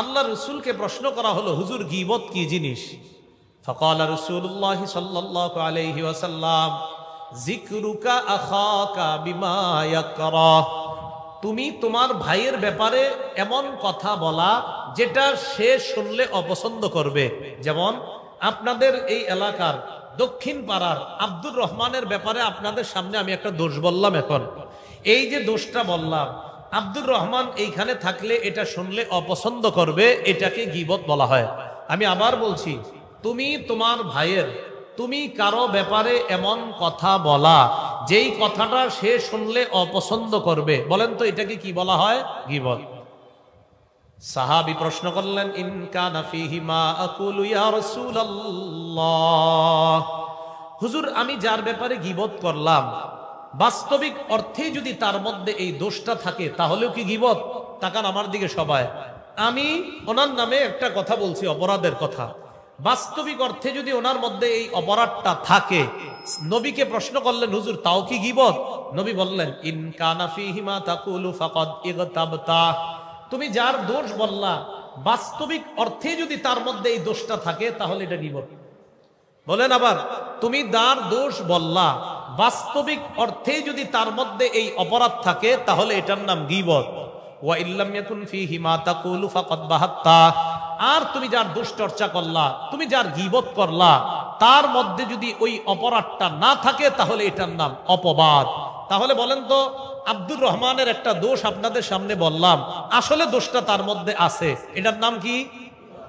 আল্লাহ রসুলকে প্রশ্ন করা হলো, হুজুর, গিবত কি জিনিস? ফকাল রসুল্লাহ সাল্লাহ আলহি ওয়াসাল্লাম জিকরুকা আখাকা বিমা ইয়াকরাহ তুমি তোমার ভাইয়ের ব্যাপারে এমন কথা বলা, যেটা সে শুনলে অপছন্দ করবে। যেমন, আপনাদের এই এলাকার দক্ষিণ পাড়ার আব্দুর রহমানের ব্যাপারে আপনাদের সামনে আমি একটা দোষ বললাম এখন। এই যে দোষটা বললাম, আব্দুর রহমান এইখানে থাকলে এটা শুনলে অপছন্দ করবে, এটাকে গিবত বলা হয়। আমি আবার বলছি, তুমি তোমার ভাইয়ের, তুমি কারও ব্যাপারে এমন কথা বলা, যেই কথাটা সে শুনলে অপছন্দ করবে, বলেন তো এটাকে কি বলা হয়? গিবত। সাহাবি প্রশ্ন করলেন হুজুর, আমি যার ব্যাপারে গিবত করলাম বাস্তবিক অর্থে যদি তার মধ্যে এই দোষটা থাকে, তাহলেও কি গিবত? তাকান আমার দিকে সবাই। আমি ওনার নামে একটা কথা বলছি, অপরাধের কথা। বাস্তবিক অর্থে যদি ওনার মধ্যে এই অপরাধটা থাকে, নবীকে প্রশ্ন করলেন, হুজুর, তাও কি গিবত? নবী বললেন, ইন কানা ফিহি মা তাকুলু ফাকাদ ইগতাবতা। তুমি যার দোষ বললা, বাস্তবিক অর্থে যদি তার মধ্যে এই দোষটা থাকে, তাহলে এটা গিবত। বলেন আবার, তুমি দার দোষ বললা বাস্তবিক অর্থে যদি তার মধ্যে এই অপরাধ থাকে, তাহলে এটার নাম গিবত। আর তুমি যার দোষ চর্চা করলা, তুমি যার গিবত করলা, তার মধ্যে যদি ওই অপরাধটা না থাকে, তাহলে এটার নাম অপবাদ। তাহলে বলেন তো, আব্দুর রহমানের একটা দোষ আপনাদের সামনে বললাম, আসলে দোষটা তার মধ্যে আছে। এটার নাম কি?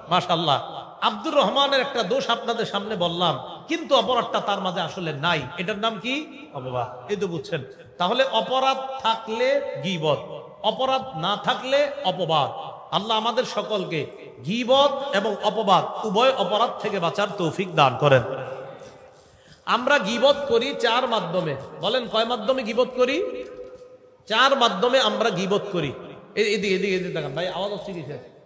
মাশাল্লাহ আব্দুর রহমানের একটা দোষ আপনাদের সামনে বললাম, কিন্তু অপরাধটা তার মাঝে আসলে নাই। এটার নাম কি? অপবাদ এই তো বুঝছেন। তাহলে অপরাধ থাকলে গিবত, অপরাধ না থাকলে অপবাদ। আল্লাহ আমাদের সকলকে গিবত এবং অপবাদ, উভয় অপরাধ থেকে বাঁচার তৌফিক দান করেন। আমরা গিবত করি চার মাধ্যমে। বলেন, কয় মাধ্যমে গিবত করি? চার মাধ্যমে আমরা গিবত করি। এদিকে এদিকে এদিকে দেখান। ভাই, আওয়াজ হচ্ছে কিসের?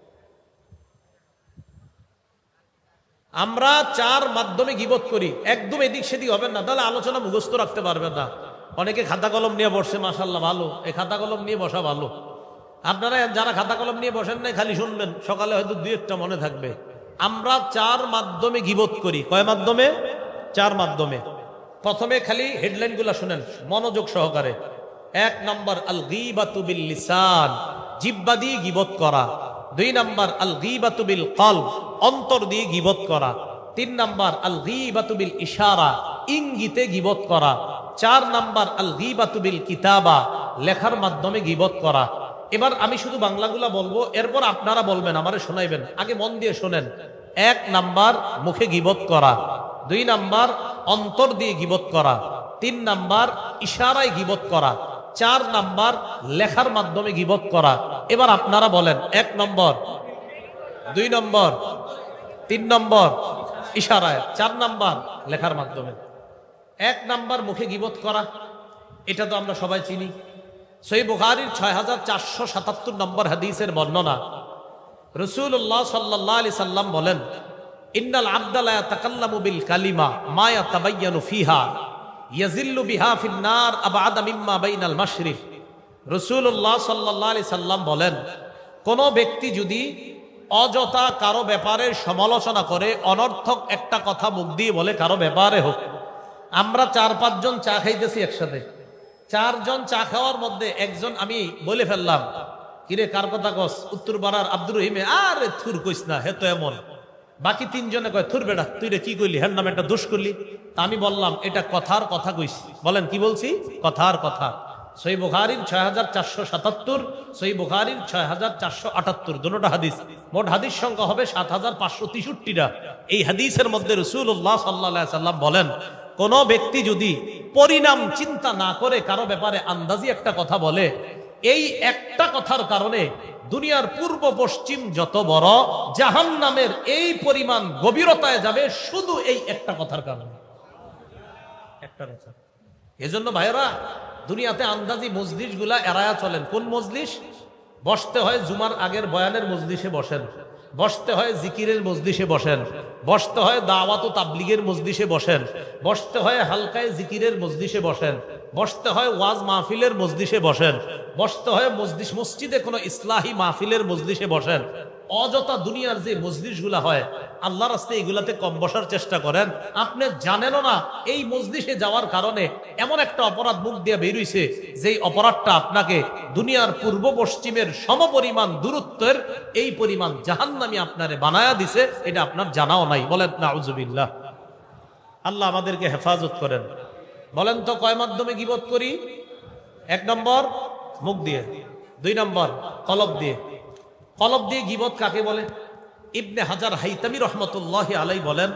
আমরা চার মাধ্যমে গিবত করি। একদম এদিক সেদিক হবেন না। তাহলে আলোচনা মুখস্থ রাখতে পারবেন না। অনেকে খাতা কলম নিয়ে বসছে মাসাল্লাহ ভালো। এই খাতা কলম নিয়ে বসা ভালো। আপনারা যারা খাতা কলম নিয়ে বসেন নাই, খালি শুনবেন। সকালে হয়তো দুই একটা মনে থাকবে। আমরা চার মাধ্যমে গিবত করি। কয় মাধ্যমে? চার মাধ্যমে। প্রথমে খালি হেডলাইনগুলা শুনেন, মনোযোগ সহকারে। এক নম্বর, আল গিবাতু বিল লিসান। জিব্বা দিয়ে গিবত করা। দুই নাম্বার আল গিবাতু বিল কলব অন্তর দিয়ে গিবত করা। তিন নাম্বার আল গিবাতু বিল ইশারা ইঙ্গিতে গিবত করা। চার নাম্বার আল গিবাতু বিল কিতাবা লেখার মাধ্যমে গিবত করা। এবার আমি শুধু বাংলাগুলা বলব, এরপর আপনারা বলবেন, আমারে শোনাইবেন। আগে মন দিয়ে শোনেন। এক নাম্বার, মুখে গিবত করা। দুই নাম্বার, অন্তর দিয়ে গিবত করা। তিন নাম্বার, ইশারায় গিবত করা। চার নাম্বার লেখার মাধ্যমে গিবত করা। এবার আপনারা বলেন, এক নম্বর, দুই নম্বর, তিন নম্বর, ইশারায়, চার নাম্বার লেখার মাধ্যমে। এক নাম্বার মুখে গিবত করা, এটা তো আমরা সবাই চিনি। সই বুখারির ছয় হাজার চারশো সাতাত্তর নম্বর হাদিসের বর্ণনা। রসুল্লাহ সাল্লাহ আলি সাল্লাম বলেন, ইন্নাল আব্দালা তাকাল্লামু বিল কালিমা মায়া তাবাইয়ানু ফিহা। ইয়াজিল্লু বিহা ফিন্নার আবাদা মিম্মা বাইনাল মাশরিক। রসুল্লাহ সাল্লাহ আলি সাল্লাম বলেন, কোন ব্যক্তি যদি অযথা কারও ব্যাপারে সমালোচনা করে, অনর্থক একটা কথা মুখ দিয়ে বলে, কারও ব্যাপারে হোক, আমরা চার পাঁচজন চা খাইতেছি একসাথে। চারজন চা খাওয়ার মধ্যে একজন আমি বলে ফেললাম, কিরে, কার কথা কস? উত্তর পাড়ার আব্দুর রহিমে? আরে, থুর কইস না, হে তো এমন। বাকি তিনজনে কয়, থুর বেটা, তুই রে কি কইলি? হ্যার নামে একটা দোষ করলি? আমি বললাম, এটা কথার কথা কইস বলেন, কি বলছি? কথার কথা। সই বুখারির ছয় হাজার চারশো সাতাত্তর সই বুখারির ছয় হাজার চারশো আটাত্তর দুটা হাদিস। মোট হাদিস সংখ্যা হবে সাত হাজার পাঁচশো তেষট্টিটা। এই হাদিসের মধ্যে রসুল্লাহ সাল্লাহ সাল্লাম বলেন, কোন ব্যক্তি যদি পরিণাম চিন্তা না করে কারও ব্যাপারে আন্দাজি একটা কথা বলে, এই একটা কথার কারণে দুনিয়ার পূর্ব পশ্চিম যত বড় জাহান নামের এই পরিমাণ গভীরতায় যাবে শুধু এই একটা কথার কারণে। একটা কথা এজন্য ভাইরা দুনিয়াতে আন্দাজি মজলিসগুলা এড়ায়া চলেন। কোন মজলিস বসতে হয় জুমার আগের বয়ানের মজলিসে বসেন। বসতে হয় জিকিরের মজলিসে বসেন। বসতে হয় দাওয়াত ও তাবলিগের মজলিসে বসেন। বসতে হয় হালকায় জিকিরের মজলিসে বসেন। বসতে হয় ওয়াজ মাহফিলের মজলিসে বসেন। বসতে হয় মসজিদ মসজিদে কোনো ইসলাহী মাহফিলের মসজিষে বসেন। অযথা দুনিয়ার যে মসজিদগুলা হয় আল্লাহ রাস্তায় এগুলাতে কম বসার চেষ্টা করেন। আপনি জানেনও না, এই মসজিষে যাওয়ার কারণে এমন একটা অপরাধ মুখ দিয়ে বেরিয়েছে যেই অপরাধটা আপনাকে দুনিয়ার পূর্ব পশ্চিমের সমপরিমাণ দূরত্বের এই পরিমাণ জাহান্নামি আপনারে বানায়া দিছে, এটা আপনার জানাও নাই। বলেন না আউজুবিল্লাহ আল্লাহ আমাদেরকে হেফাজত করেন। বলেন তো, কয় মাধ্যমে গিবত করি? এক নম্বর মুখ দিয়ে, দুই নম্বর, কলব দিয়ে। কলব দিয়ে গিবত কাকে বলে? ইবনে হাজার হাইতামি রহমতুল্লাহ আলাই বলেন,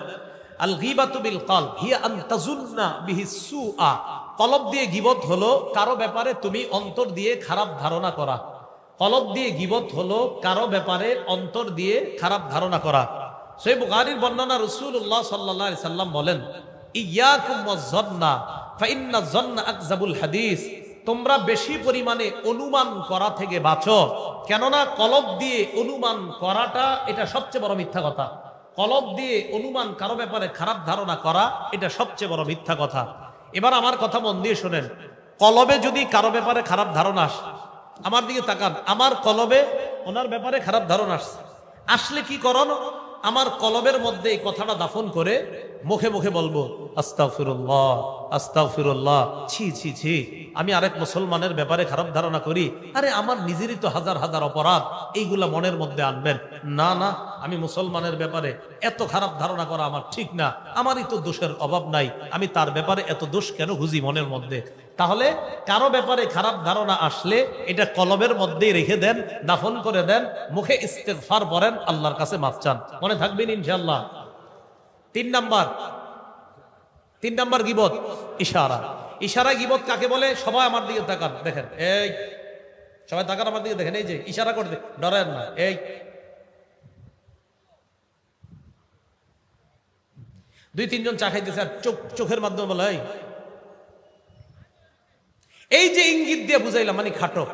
আল গিবাতু বিল কল হিয়া আন তাজুন্না বিহি সুআ। কলব দিয়ে গিবত হলো, কারও ব্যাপারে তুমি অন্তর দিয়ে খারাপ ধারণা করা। কলব দিয়ে গিবত হলো, কারও ব্যাপারে অন্তর দিয়ে খারাপ ধারণা করা। সেই বুখারীর বর্ণনা রাসূলুল্লাহ সাল্লাল্লাহু আলাইহি সাল্লাম বলেন, ইয়াকুম ওয়াজ-যন্না ফাইন্না যন্না আকযাবুল হাদিস। তোমরা বেশি পরিমাণে অনুমান করা থেকে বাঁচো। কেননা কলব দিয়ে অনুমান করাটা এটা সবচেয়ে বড় মিথ্যা কথা। কলব দিয়ে অনুমান কারও ব্যাপারে খারাপ ধারণা করা, এটা সবচেয়ে বড় মিথ্যা কথা। এবার আমার কথা মন দিয়ে শোনেন। কলবে যদি কারও ব্যাপারে খারাপ ধারণা আসে, আমার দিকে তাকান। আমার কলবে ওনার ব্যাপারে খারাপ ধারণা আসছে আসলে কি করন আমার কলবের মধ্যে এই কথাটা দাফন করে মুখে মুখে বলব, আস্তাগফিরুল্লাহ আস্তাগফিরুল্লাহ, ছি ছি ছি। আমি আরেক মুসলমানের ব্যাপারে খারাপ ধারণা করি। আরে, আমার নিজেরই তো হাজার হাজার অপরাধ। এইগুলা মনের মধ্যে আনবেন। না না, আমি মুসলমানের ব্যাপারে এত খারাপ ধারণা করা আমার ঠিক না। আমারই তো দোষের অভাব নাই। আমি তার ব্যাপারে এত দোষ কেন খুঁজি মনের মধ্যে? তাহলে কারও ব্যাপারে খারাপ ধারণা আসলে এটা কলবের মধ্যেই রেখে দেন, দাফন করে দেন, মুখে ইস্তেগফার পড়েন, আল্লাহর কাছে মাফ চান। মনে থাকবেন ইনশাল্লাহ তিন নাম্বার তিন নাম্বার গিবত, ইশারা। ইশারা গিবত কাকে বলে? সবাই আমার দিকে তাকান, দেখেন, এই, সবাই তাকান আমার দিকে, দেখেন, এই যে, ইশারা করতে ডরেন না, এই। দুই, তিনজন চা খাইতেছে আর চোখ, চোখের মাধ্যমে বলে, এই। যে ইঙ্গিত দিয়ে বুঝাইলাম মানে খাটো,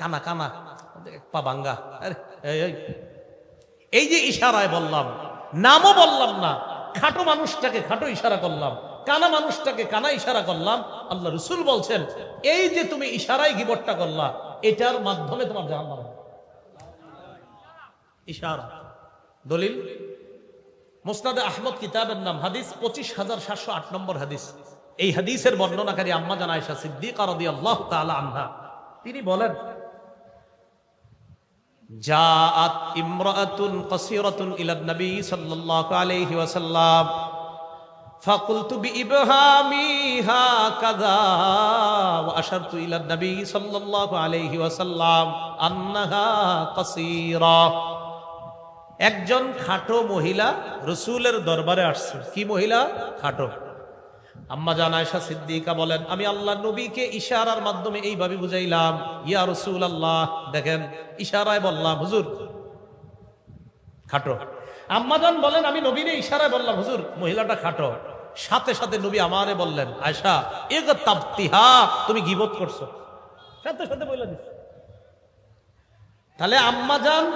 কানা কানা, পা বাঙ্গা। এই যে ইশারায় বললাম, নামও বললাম না, খাটো মানুষটাকে খাটো ইশারা করলাম। কানা মানুষটাকে কানা ইশারা করলাম, আল্লাহ রসুল বলছেন, এই যে তুমি ইশারায় গিবটটা করলা, এটার মাধ্যমে তোমার জাহান নাম ইশারা। দলিল, মুসনাদে আহমদ কিতাবের নাম, হাদিস পঁচিশ হাজার সাতশো আট নম্বর হাদিস। এই হাদিসের বর্ণনাকারী আম্মা জান আয়সা সিদ্দিক আল্লাহ তাআলা আনহা। তিনি বলেন, জাআত ইমরাআতুন কাসীরাতুন ইলা নবী সাল্লাল্লাহু আলাইহি ওয়াসাল্লাম। فقلت بإبهامي هكذا وأشرت إلى النبي صلى الله عليه وسلم أنها قصيرة একজন খাটো মহিলা রসুলের দরবারে আসছে কি মহিলা খাটো আম্মা জান আয়সা সিদ্দিকা বলেন আমি আল্লাহ নবীকে ইশারার মাধ্যমে এইভাবে বুঝাইলাম ইয়া রসুল আল্লাহ দেখেন ইশারায় বললাম হুজুর খাটো আম্মা জান বলেন আমি নবীরে ইশারায় বললাম হুজুর মহিলাটা খাটো সাথে সাথে নবী আমারে বললেন আয়সা এগ তাপ্তিহা তুমি গিবত করছ। সাথে সাথে বলে তাহলে আম্মা জান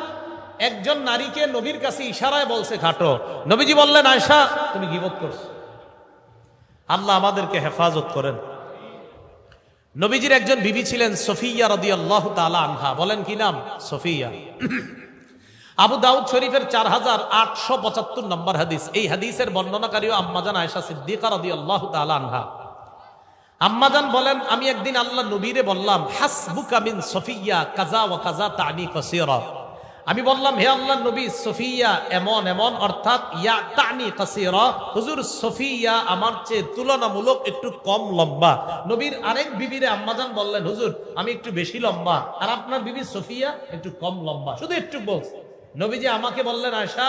একজন নারীকে নবীর কাছে ইশারায় বলছে, ঘাটো। নবীজি বললেন আয়সা তুমি গিবত করছ। আল্লাহ আমাদেরকে হেফাজত করেন। নবীজির একজন বিবি ছিলেন সফিয়া রদি আল্লাহ তালা আনহা। বলেন, কি নাম? সফিয়া। আবু দাউদ শরীফের চার হাজার আটশো পঁচাত্তর নম্বর হাদিস। এই হাদিসের বর্ণনাকারীও আম্মাজান আয়সা সিদ্দিকা রদি আল্লাহ আনহা। আম্মাজান বলেন, আমি একদিন আল্লাহ নবীরে বললাম, হাসবুকা মিন সফিয়া, কাজা ও কাজা তানি কসিরা। আমি বললাম, হে আল্লাহ নবী, সফিয়া এমন এমন, অর্থাৎ ইয়া তানি কাসিরা। হুজুর, সফিয়া আমার চেয়ে তুলনামূলক একটু কম লম্বা। নবীর আরেক বিবিরে আম্মাজান বললেন, হুজুর, আমি একটু বেশি লম্বা। আর আপনার বিবি সফিয়া একটু কম লম্বা। শুধু একটু বলছে। নবীজি আমাকে বললেন আয়সা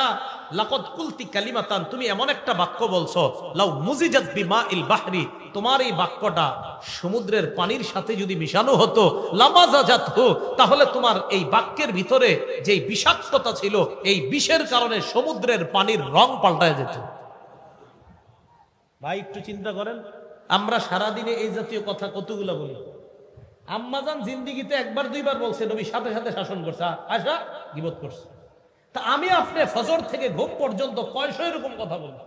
লাকত কুলতি কালিমাতান তুমি এমন একটা বাক্য বলছো লাউ মুজিজাত বিমা ইল বাহরি তোমার এই বাক্যটা সমুদ্রের পানির সাথে যদি মিশানো হতো লামাজাজাত তাহলে তোমার এই বাক্যের ভিতরে যে বিষাক্ততা ছিল এই বিষের কারণে সমুদ্রের পানির রং পাল্টায় যেত। ভাই একটু চিন্তা করেন। আমরা সারাদিনে এই জাতীয় কথা কতগুলো বলি? আম্মাজান জিন্দিগিতে একবার দুইবার বলছে নবী সাথে সাথে শাসন করছে। আশা গিবত করছে। তা আমি আপনি ফজর থেকে ঘুম পর্যন্ত কয়শো এরকম কথা বলি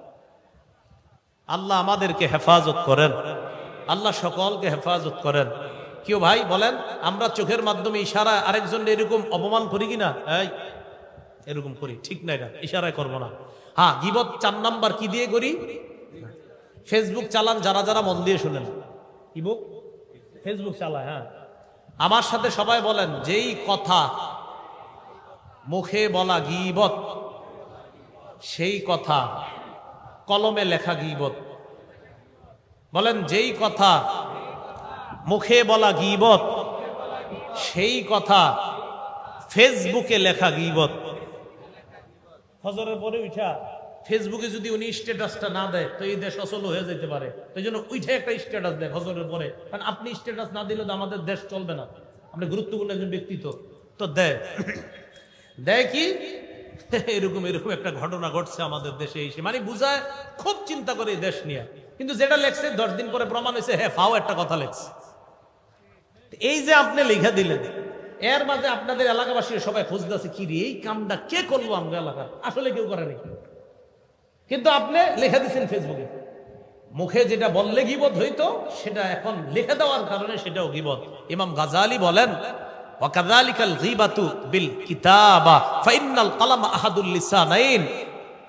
আল্লাহ আমাদেরকে হেফাজত করেন। আল্লাহ সকলকে হেফাজত করেন। কেউ ভাই বলেন, আমরা চোখের মাধ্যমে ইশারা আরেকজন এরকম অপমান করি কিনা? এরকম করি, ঠিক না ইশারায় করব না। হ্যাঁ গিবত চার নাম্বার কি দিয়ে করি? ফেসবুক চালান, যারা যারা মন দিয়ে শুনেন। ইবুক ফেসবুক চালায় হ্যাঁ। আমার সাথে সবাই বলেন, যেই কথা মুখে বলা গিবত। সেই কথা কলমে লেখা গিবত। বলেন, যেই কথা মুখে বলা গিবত, সেই কথা ফেসবুকে লেখা গিবত। ফজরের পরে উঠা ফেসবুকে যদি উনি স্ট্যাটাসটা না দেয়, তো এই দেশ অচল হয়ে যেতে পারে। তো এই জন্য উঠে একটা স্ট্যাটাস দেয় ফজরের পরে। কারণ আপনি স্ট্যাটাস না দিলে তো আমাদের দেশ চলবে না। আপনি গুরুত্বপূর্ণ একজন ব্যক্তিত্ব তো দেয়। দেয় কি? এরকম এরকম একটা ঘটনা ঘটছে আমাদের দেশে এসে মানে বুঝায়, খুব চিন্তা করে দেশ নিয়ে। কিন্তু যেটা লেখছে, দশ দিন পরে প্রমাণ হয়েছে হ্যাঁ ফাও একটা কথা লেখছে। এই যে আপনি লিখে দিলেন, এর মাঝে আপনাদের এলাকাবাসী সবাই খুঁজতেছে, কি রে, এই কামটা কে করল আমাদের এলাকার আসলে কেউ করে করেনি কিন্তু আপনি লেখা দিচ্ছেন ফেসবুকে। মুখে যেটা বললে গিবত হইতো, সেটা এখন লিখে দেওয়ার কারণে সেটাও গিবত। ইমাম গাজালি বলেন ওয়াকাযালিকাল গীবাতু বিল কিতাবা ফাইনাল কালাম আহাদুল লিসানাইন।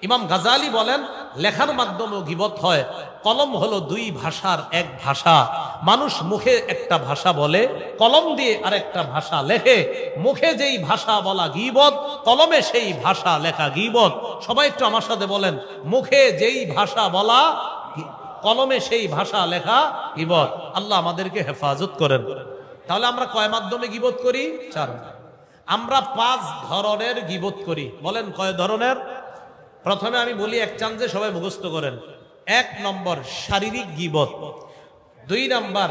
ইমাম গাজালি বলেন, লেখার মাধ্যমেও গিবত হয়। কলম হলো দুই ভাষার এক ভাষা। মানুষ মুখে একটা ভাষা বলে, কলম দিয়ে আরেকটা ভাষা লেখে। মুখে যেই ভাষা বলা গিবত, কলমে সেই ভাষা লেখা গিবত। সবাই একটু আমার সাথে বলেন, মুখে যেই ভাষা বলা, কলমে সেই ভাষা লেখা গিবত। আল্লাহ আমাদেরকে হেফাজত করেন। তাহলে আমরা কয় মাধ্যমে গিবত করি? চার আমরা পাঁচ ধরনের গিবত করি। বলেন কয় ধরনের? প্রথমে আমি বলি এক চান্সে সবাই মুখস্থ করেন। এক নম্বর শারীরিক গিবত, দুই নাম্বার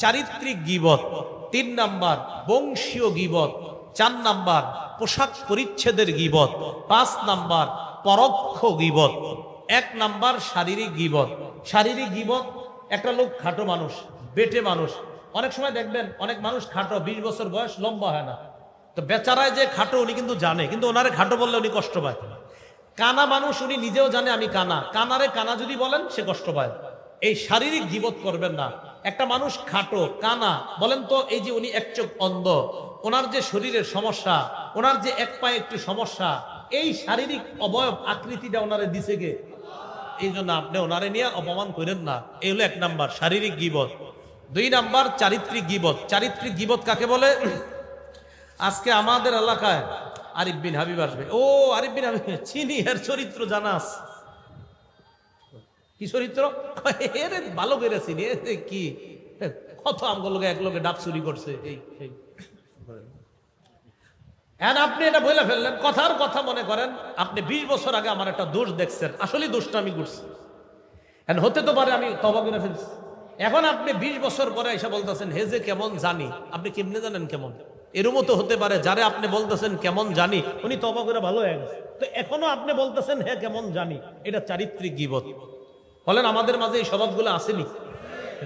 চারিত্রিক গিবত, তিন নাম্বার বংশীয় গিবত, চার নাম্বার পোশাক পরিচ্ছেদের গিবত, পাঁচ নাম্বার পরোক্ষ গিবত, এক নাম্বার শারীরিক গিবত। শারীরিক গিবত, একটা লোক খাটো মানুষ, বেটে মানুষ অনেক সময় দেখবেন, অনেক মানুষ খাটো, বিশ বছর বয়স লম্বা হয় না। তো বেচারায় যে খাটো, উনি কিন্তু জানে, কিন্তু ওনারে খাটো বললে উনি কষ্ট পায়। কানা মানুষ, উনি নিজেও জানে আমি কানা। কানারে কানা যদি বলেন, সে কষ্ট পায়। এই শারীরিক জীবত করবেন না। একটা মানুষ খাটো, কানা, বলেন তো, এই যে উনি এক চোখ অন্ধ, ওনার যে শরীরের সমস্যা, ওনার যে এক পায়ে একটু সমস্যা, এই শারীরিক অবয়ব আকৃতিটা ওনারে দিছে গে এই জন্য আপনি ওনারে নিয়ে অপমান করেন না। এই হলো এক নাম্বার, শারীরিক গিবত। দুই নাম্বার চারিত্রিক গিবত। চারিত্রিক গিবত কাকে বলে? আজকে আমাদের এলাকায় আরিফ বিন হাবিব আসবে। ও, আরিফ বিন হাবিব, চিনি এর চরিত্র জানাস কি চরিত্র? এর ভালো করে চিনি কি? কত আমগুলোকে এক লোকে ডাব চুরি করছে, এই এখন আপনি এটা বলে ফেললেন, কথার কথা মনে করেন, আপনি বিশ বছর আগে আমার একটা দোষ দেখছেন। আসলে দোষটা আমি করছি। হতে তো পারে আমি তবা করে ফেলছি। এখন আপনি বিশ বছর পরে এসে বলতেছেন, হে যে কেমন জানি। আপনি কেমনে জানেন কেমন? এরমও তো হতে পারে, যারে আপনি বলতেছেন কেমন জানি, উনি তবা করে ভালো হয়ে গেছে। তো এখনও আপনি বলতেছেন হ্যাঁ কেমন জানি। এটা চারিত্রিক গিবত। বলেন, আমাদের মাঝে এই স্বভাবগুলো আসেনি?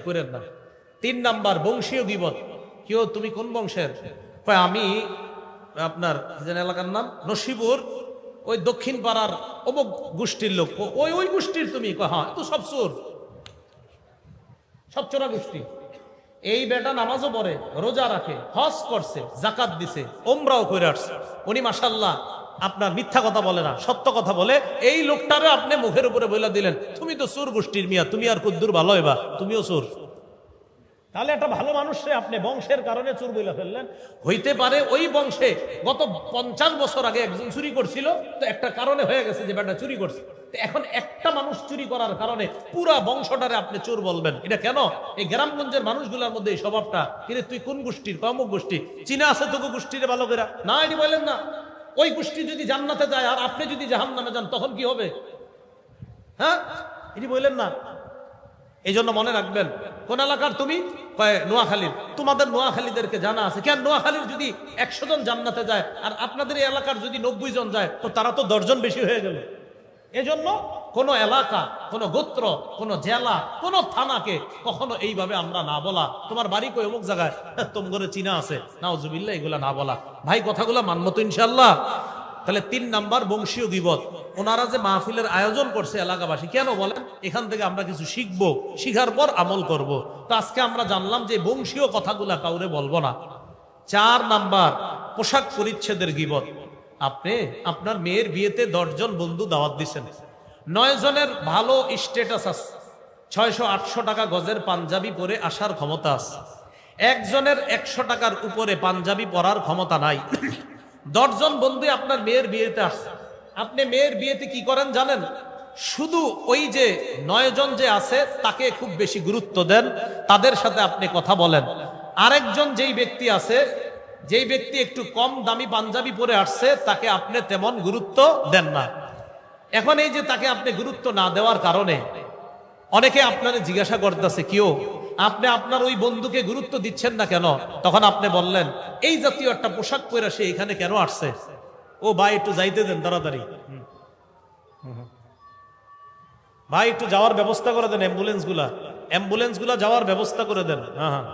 করেন না। তিন নাম্বার, বংশীয় গিবত। কেউ, তুমি কোন বংশের? আমি আপনার এলাকার নাম? নসিবুর, ওই দক্ষিণ পাড়ার অমুক গোষ্ঠীর লোক ওই ওই গোষ্ঠীর তুমি? হ্যাঁ তো সব চোর। সব চোরা গোষ্ঠী। এই বেটা নামাজও পড়ে, রোজা রাখে, হজ করছে, জাকাত দিছে ওমরাও করে আসছে। উনি মাসাল্লাহ আপনার মিথ্যা কথা বলে না, সত্য কথা বলে, এই লোকটারে আপনি মুখের উপরে বইলা দিলেন। তুমি তো সুর গোষ্ঠীর মিয়া, তুমি আর কুদ্দুর ভালো হইবা, তুমিও চোর তাহলে একটা ভালো মানুষে আপনি, বংশের কারণে চুর বইলা ফেললেন। হইতে পারে ওই বংশে গত পঞ্চাশ বছর আগে একজন চুরি করছিল, তো একটা কারণে হয়ে গেছে যে বেটা চুরি করছে। এখন একটা মানুষ চুরি করার কারণে পুরা বংশটারে আপনি চোর বলবেন। এটা কেন? এই গ্রামগঞ্জের মানুষগুলোর মধ্যে এই স্বভাবটা। কিন্তু তুই কোন গোষ্ঠীর? কমক গোষ্ঠী? চীনা আছে তোকে গোষ্ঠীর ভালো করে না, এটি বললেন না। ওই গোষ্ঠী যদি জান্নাতে যায় আর আপনি যদি জাহান নামে যান, তখন কি হবে? হ্যাঁ? এটি বললেন না। এই জন্য মনে রাখবেন, কোন এলাকার তুমি? নোয়াখালীর। তোমাদের নোয়াখালীদেরকে জানা আছে। কেন নোয়াখালীর যদি একশো জন জান্নাতে যায়, আর আপনাদের এই এলাকার যদি নব্বই জন যায়, তো তারা তো দশজন বেশি হয়ে গেল। এজন্য কোন এলাকা, কোন গোত্র, কোন জেলা, কোন থানাকে কখনো এইভাবে আমরা না বলা। তোমার বাড়ি কই? অমুক জায়গায়। তোম করে চিনা আছে। নাওজুবিল্লা এগুলা না বলা। ভাই, কথাগুলো মানবো তো ইনশাল্লাহ তাহলে তিন নাম্বার বংশীয় গিবত। ওনারা যে মাহফিলের আয়োজন করছে এলাকাবাসী, কেন বলেন? এখান থেকে আমরা কিছু শিখব, শিখার পর আমল করব। তো আজকে আমরা জানলাম যে বংশীয় কথাগুলা কাউরে বলব না। চার নাম্বার, পোশাক পরিচ্ছেদের গিবত। আপনি, আপনার মেয়ের বিয়েতে দশজন বন্ধু দাওয়াত দিচ্ছেন নয় জনের ভালো স্টেটাস আছে। ছয়শো আটশো টাকা গজের পাঞ্জাবি পরে আসার ক্ষমতা আছে। একজনের একশো টাকার উপরে পাঞ্জাবি পরার ক্ষমতা নাই। দশজন বন্ধু আপনার মেয়ের বিয়েতে আসছে। আপনি মেয়ের বিয়েতে কি করেন জানেন? শুধু ওই যে নয়জন যে আছে, তাকে খুব বেশি গুরুত্ব দেন। তাদের সাথে আপনি কথা বলেন। আরেকজন যেই ব্যক্তি আছে, যেই ব্যক্তি একটু কম দামি পাঞ্জাবি পরে আসছে, তাকে আপনি তেমন গুরুত্ব দেন না। এখন এই যে তাকে আপনি গুরুত্ব না দেওয়ার কারণে অনেকে আপনারা জিজ্ঞাসা করতেছে কেউ আপনি আপনার ওই বন্ধুকে গুরুত্ব দিচ্ছেন না কেন? তখন আপনি বললেন এই জাতীয় একটা পোশাক পরে সে এখানে কেন আসছে? ও ভাই একটু যাইতে দেন তাড়াতাড়ি। ভাই একটু যাওয়ার ব্যবস্থা করে দেন অ্যাম্বুলেন্সগুলা অ্যাম্বুলেন্সগুলা যাওয়ার ব্যবস্থা করে দেন। হ্যাঁ হ্যাঁ।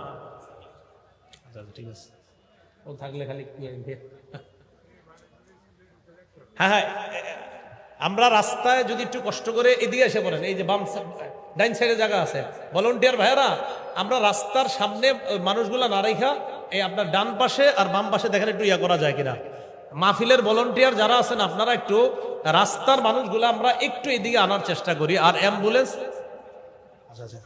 আচ্ছা, আচ্ছা, ঠিক আছে। ও থাকলে খালি হ্যাঁ হ্যাঁ আমরা রাস্তায় যদি একটু কষ্ট করে এদিকে এসে পড়েন এই যে বাম ডাইন সাইডে জায়গা আছে। ভলেন্টিয়ার ভাইয়েরা আমরা রাস্তার সামনে মানুষগুলা না রেখা এই আপনার ডান পাশে আর বাম পাশে দেখেন একটু ইয়া করা যায় কিনা। মাহফিলের ভলেন্টিয়ার যারা আছেন আপনারা একটু রাস্তার মানুষগুলো আমরা একটু এদিকে আনার চেষ্টা করি। আর অ্যাম্বুলেন্স? আচ্ছা আচ্ছা।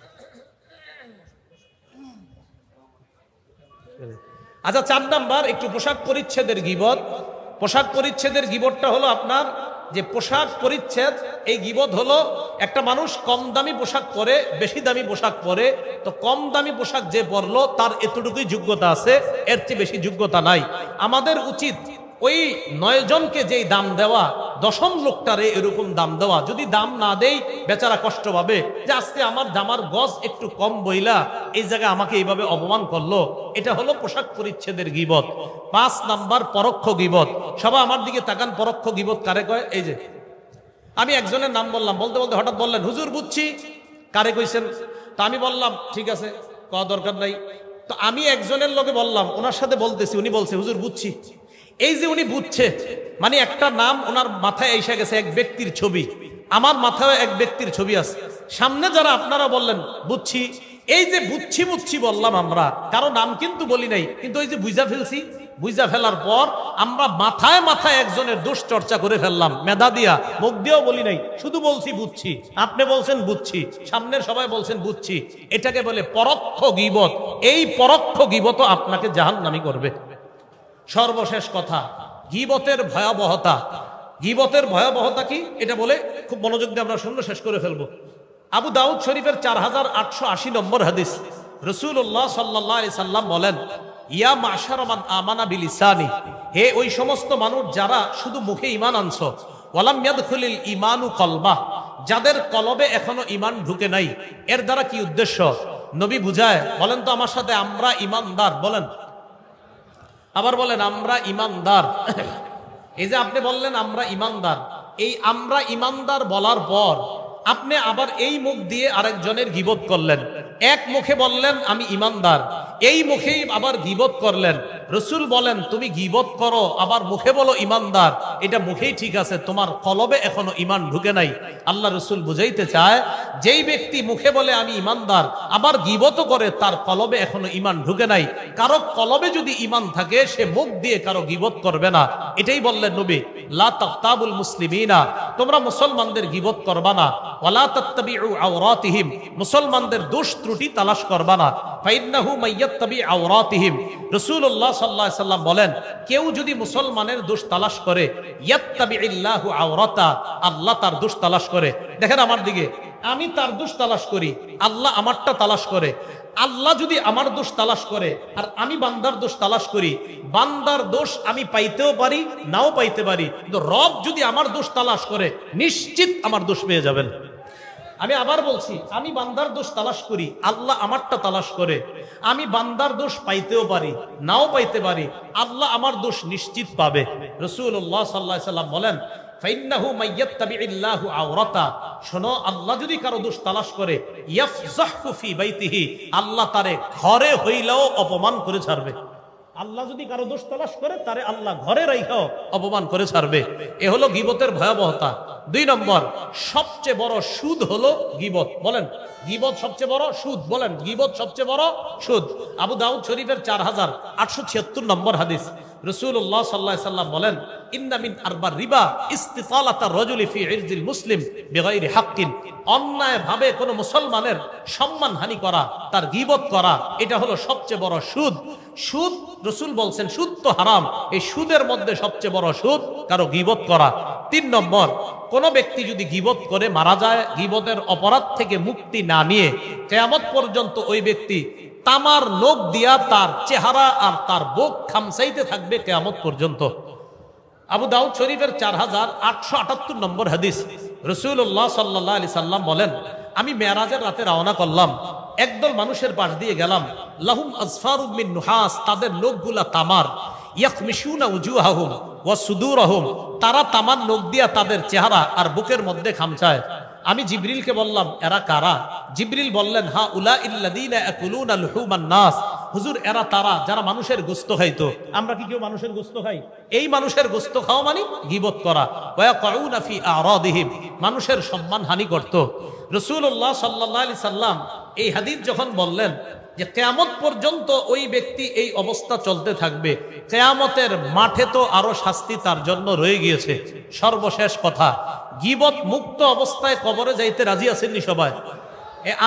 আচ্ছা চার নাম্বার একটু পোশাক পরিচ্ছেদের গিবত। পোশাক পরিচ্ছেদের গিবতটা হলো আপনার যে পোশাক পরিচ্ছেদ, এই গিবত হলো একটা মানুষ কম দামি পোশাক পরে, বেশি দামি পোশাক পরে, তো কম দামি পোশাক যে পরলো, তার এতটুকুই যোগ্যতা আছে, এর চেয়ে বেশি যোগ্যতা নাই। আমাদের উচিত ওই নয় জনকে যেই দাম দেওয়া, দশম লোকটারে এরকম দাম দেওয়া, যদি দাম না দেই, বেচারা কষ্ট পাবে। যে আজকে আমার জামার গজ একটু কম বইলা, এই জায়গায় আমাকে এইভাবে অপমান করল, এটা হলো পোশাক পরিচ্ছেদের গিবত। পাঁচ নাম্বার পরোক্ষ গিবত। সবাই আমার দিকে তাকান, পরোক্ষ গিবত কারে কয়? এই যে, আমি একজনের নাম বললাম, বলতে বলতে হঠাৎ বললেন, হুজুর, বুঝছি। কারে কইছেন? তা আমি বললাম, ঠিক আছে, কওয়া দরকার নাই। তো আমি একজনের লোকে বললাম, ওনার সাথে বলতেছি, উনি বলছে, হুজুর, বুঝছি। এই যে উনি বুঝছে মানে একটা নাম ওনার মাথায় এসে গেছে, এক ব্যক্তির ছবি। আমার মাথায় এক ব্যক্তির ছবি আছে। সামনে যারা আপনারা বললেন, বুঝছি, এই যে বুঝছি বুঝছি বললাম আমরা, কারও নাম কিন্তু বলি নাই, কিন্তু ওই যে বুঝা ফেলছি, বুঝা ফেলার পর আমরা মাথায় মাথায় একজনের দোষ চর্চা করে ফেললাম, মেধা দিয়া, মুখ দিয়েও বলি নাই, শুধু বলছি বুঝছি, আপনি বলছেন বুঝছি, সামনের সবাই বলছেন বুঝছি, এটাকে বলে পরোক্ষ গিবত, এই পরোক্ষ গিবত আপনাকে জাহান নামি করবে। সর্বশেষ কথা, গিবতের ভয়াবহতা। গিবতের ভয়াবহতা কি? এটা বলে খুব মনোযোগ দিয়ে আমরা শূন্য শেষ করে ফেলব। আবু দাউদ শরীফের চার হাজার আটশো আশি নম্বর হাদিস। রসুল্লাহ সাল্লাহ সাল্লাম বলেন, ইয়া মাশারমান আমানা বিল ইসানি হে ওই সমস্ত মানুষ যারা শুধু মুখে ইমান আনছ, ওয়ালাম ইয়াদখুলিল ইমানু কলবা যাদের কলবে এখনও ইমান ঢুকে নাই। এর দ্বারা কি উদ্দেশ্য? নবী বুঝায়, বলেন তো আমার সাথে আমরা ইমানদার বলেন। আবার বলেন, আমরা ইমানদার। এই যে আপনি বললেন, আমরা ইমানদার। এই আমরা ইমানদার বলার পর আপনি আবার এই মুখ দিয়ে আরেকজনের গিবত করলেন। এক মুখে বললেন, আমি ইমানদার। এই মুখেই আবার গিবত করলেন। রসুল বলেন, তুমি গিবত করো, আবার মুখে বলো ইমানদার। এটা মুখেই ঠিক আছে, তোমার কলবে এখনও ইমান ঢুকে নাই। আল্লাহ রসুল বুঝাইতে চায়, যেই ব্যক্তি মুখে বলে আমি ইমানদার, আবার গিবত করে, তার কলবে এখনও ইমান ঢুকে নাই। কারও কলবে যদি ইমান থাকে, সে মুখ দিয়ে কারও গিবত করবে না। এটাই বললেন নবী, লা তাক্তাবুল মুসলিমিনা। তোমরা মুসলমানদের গিবত করবা না। ওয়ালা তাত্তাবিউ মুসলমানদের দোষ ত্রুটি তালাশ করবা না। ফাইন্নাহু বলেন, কেউ যদি মুসলমানের দোষ তালাশ করে আল্লাহ তার দোষ তালাশ করে। দেখেন আমার দিকে, আমি তার দোষ তালাশ করি, আল্লাহ আমারটা তালাশ করে। আল্লাহ যদি আমার দোষ তালাশ করে, আর আমি বান্দার দোষ তালাশ করি, বান্দার দোষ আমি পাইতেও পারি, নাও পাইতে পারি, কিন্তু রব যদি আমার দোষ তালাশ করে, নিশ্চিত আমার দোষ পেয়ে যাবেন। আমি আবার বলছি, আমি বান্দার দোষ তালাশ করি, আল্লাহ আমারটা তালাশ করে। আমি বান্দার দোষ পাইতেও পারি, নাও পাইতে পারি, আল্লাহ আমার দোষ নিশ্চিত পাবে। রসুল্লাহ সাল্লাহ সাল্লাম বলেন শোনো, আল্লাহ যদি কারও দোষ করে আল্লাহ তারে ঘরে হইলেও অপমান করে ছাড়বে। আল্লাহ যদি কারও দোষ তালাশ করে, তারে আল্লাহ ঘরে রাইখাও অপমান করে ছাড়বে। এ হলো গিবতের ভয়াবহতা। দুই নম্বর, সবচেয়ে বড় সুদ হলো গিবত। বলেন, গিবত সবচেয়ে বড় সুদ। বলেন, গিবত সবচেয়ে বড় সুদ। আবু দাউদ শরীফের চার হাজার আটশো ছিয়াত্তর নম্বর হাদিস। রসুল্লাহ সাল্লাহ সাল্লাম বলেন ইন্নামিন আরবার রিবা ইস্তিতালাতা রজুলি মুসলিম বেগাইরি হাক্কিন। অন্যায় ভাবে কোনো মুসলমানের সম্মান হানি করা, তার করা, এটা হলো সবচেয়ে বড় সুদ। সুদ, রসুল বলছেন, সুদ তো হারাম। এই সুদের মধ্যে সবচেয়ে বড় সুদ কারও গিবত করা। তিন নম্বর, কোন ব্যক্তি যদি গিবত করে, মারা যায়, গিবতের অপরাধ থেকে মুক্তি না নিয়ে, কেয়ামত পর্যন্ত ওই ব্যক্তি তামার লোক দিয়া তার চেহারা আর তার বুক খামসাইতে থাকবে কেয়ামত পর্যন্ত। আবু দাউদ শরীফের চার হাজার আটশো আটাত্তর নম্বর হাদিস। রসুল্লাহ সাল্লাহ আলি সাল্লাম বলেন, আমি মেয়ারাজের রাতে রওনা করলাম। একদল মানুষের পাশ দিয়ে গেলাম। লাহুম আজফারুমিন নুহাস, তাদের লোকগুলা তামার। ইয়াকমিশুনা উজুহাহুম ওয়া সুদুরহুম, তারা তামার লোক দিয়া তাদের চেহারা আর বুকের মধ্যে খামচায়। আমি জিবরিলকে বললাম, এরা কারা? জিবরিল বললেন, হা উলা ইল্লাদিনা ইয়াকুলুনা লুহুমান নাস। হুজুর, এরা তারা, যারা মানুষের গোস্ত খাইতো আমরা কি কেউ মানুষের গোস্ত খাই? এই মানুষের গোস্ত খাওয়া মানে গিবত করা। মানুষের সম্মান হানি করত। রাসূলুল্লাহ সাল্লাল্লাহু আলাইহি সাল্লাম এই হাদিস যখন বললেন যে, কেয়ামত পর্যন্ত ওই ব্যক্তি এই অবস্থা চলতে থাকবে, কেয়ামতের মাঠে তো আরও শাস্তি তার জন্য রয়ে গিয়েছে। সর্বশেষ কথা, গিবত মুক্ত অবস্থায় কবরে যাইতে রাজি আছেননি সবাই?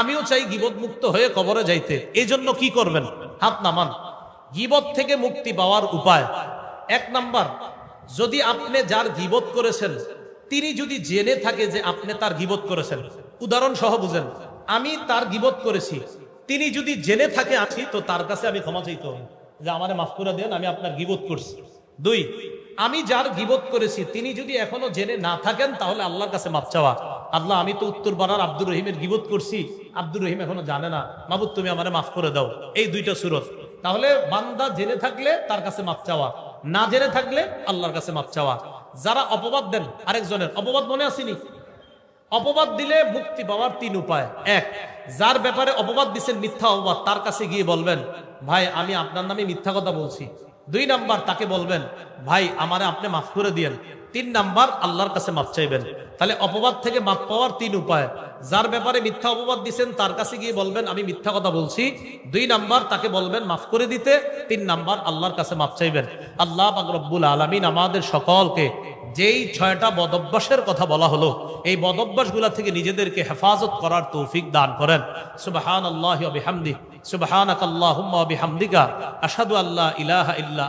আমিও চাই গিবত মুক্ত হয়ে কবরে যাইতে। এই জন্য কি করবেন? হাত নামান। গিবত থেকে মুক্তি পাওয়ার উপায়। এক নাম্বার, যদি আপনি যার গিবত করেছেন, তিনি যদি জেনে থাকে যে আপনি তার গিবত করেছেন। উদাহরণ সহ বুঝেন, আমি তার গিবত করেছি। তিনি যদি জেনে থাকে আছি, তো তার কাছে আমি ক্ষমা চাইতে হবে। যে আমার মাফ করে দেন, আমি আপনার গিবত করছি। দুই, আমি যার গিবত করেছি, তিনি যদি এখনও জেনে না থাকেন, তাহলে আল্লাহর কাছে মাপ চাওয়া। আল্লাহ, আমি তো উত্তর পাড়ার আব্দুর রহিমের গিবত করছি, আব্দুর রহিম এখনও জানে না। মাবুদ, তুমি আমার মাফ করে দাও। এই দুইটা সুরত। তাহলে বান্দা জেনে থাকলে তার কাছে মাপ চাওয়া। না জেনে থাকলে আল্লাহর কাছে মাপ চাওয়া। যারা অপবাদ দেন, আরেকজনের। অপবাদ মনে আসেনি? অপবাদ দিলে মুক্তি পাওয়ার তিন উপায়। এক, যার ব্যাপারে অপবাদ দিচ্ছেন মিথ্যা অপবাদ, তার কাছে গিয়ে বলবেন, ভাই, আমি আপনার নামে মিথ্যা কথা বলছি। দুই নাম্বার তাকে বলবেন ভাই আমারে আপনি মাফ করে দিয়েন। তিন নাম্বার আল্লাহর কাছে মাফ চাইবেন। তাহলে অপবাদ থেকে মাফ পাওয়ার তিন উপায়। যার ব্যাপারে মিথ্যা অপবাদ দিচ্ছেন তার কাছে গিয়ে বলবেন, আমি মিথ্যা কথা বলছি। দুই নাম্বার, তাকে বলবেন, মাফ করে দিতে। তিন নাম্বার, আল্লাহর কাছে মাফ চাইবেন। আল্লাহ পাক রব্বুল আলমিন আমাদের সকলকে যেই ছয়টা বদভ্যাসের কথা বলা হলো, এই বদভ্যাসগুলা থেকে নিজেদেরকে হেফাজত করার তৌফিক দান করেন। সুবাহান আল্লাহ বিহামদি সুবাহানাক আল্লাহুম্মা বিহামদিকা, আশহাদু আল্লা ইলাহা ইল্লা